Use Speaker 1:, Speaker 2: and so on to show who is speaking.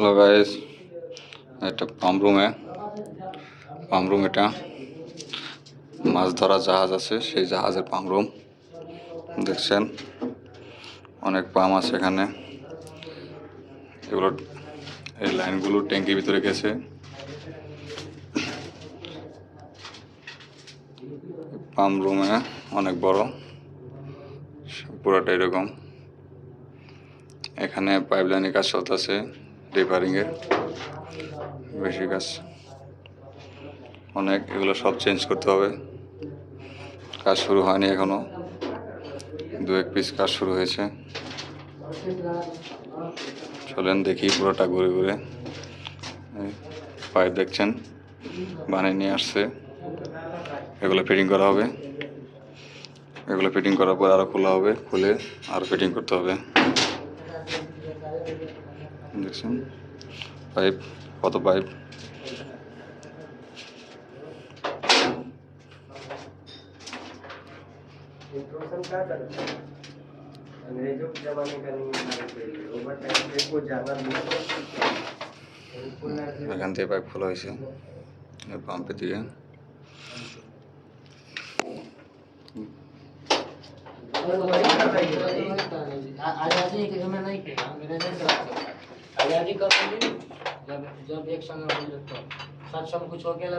Speaker 1: Hello guys এটা pump রুমে। Pump room এটা। মাছ ধরা জাহাজ আছে, সেই জাহাজের পাম্প রুম। দেখছেন? অনেক পাম আছে এখানে। এগুলো এই লাইনগুলো ট্যাঙ্কির ভিতরে গেছে। পাম্প রুমে অনেক বড়। পুরোটা এরকম। এখানে পাইপ পাইপলাইনের কাজ চলতেছে। রিপেয়ারিংয়ের বেশি কাজ অনেক, এগুলো সব চেঞ্জ করতে হবে। কাজ শুরু হয়নি এখনও। দু এক পিস কাজ শুরু হয়েছে। চলেন দেখি পুরোটা ঘুরে ঘুরে। পাইপ দেখছেন? বানিয়ে নিয়ে আসছে। এগুলো ফিটিং করা হবে। এগুলো ফিটিং করার পর আরও খোলা হবে। খুলে আরও ফিটিং করতে হবে। দেখছেন পাইপ কত পাইপ
Speaker 2: इंट्रोडक्शन क्या करता है अंग्रेजों के जमाने का नहीं है ओवर टाइम पे को जाना
Speaker 1: এখান থেকে পাইপ খোলা হয়েছে এই পাম্পের দিকে
Speaker 3: आजादी के समय नहीं किया अंग्रेजों के तैयारी करूँगी जब जब एक संग सत्संग कुछ हो गया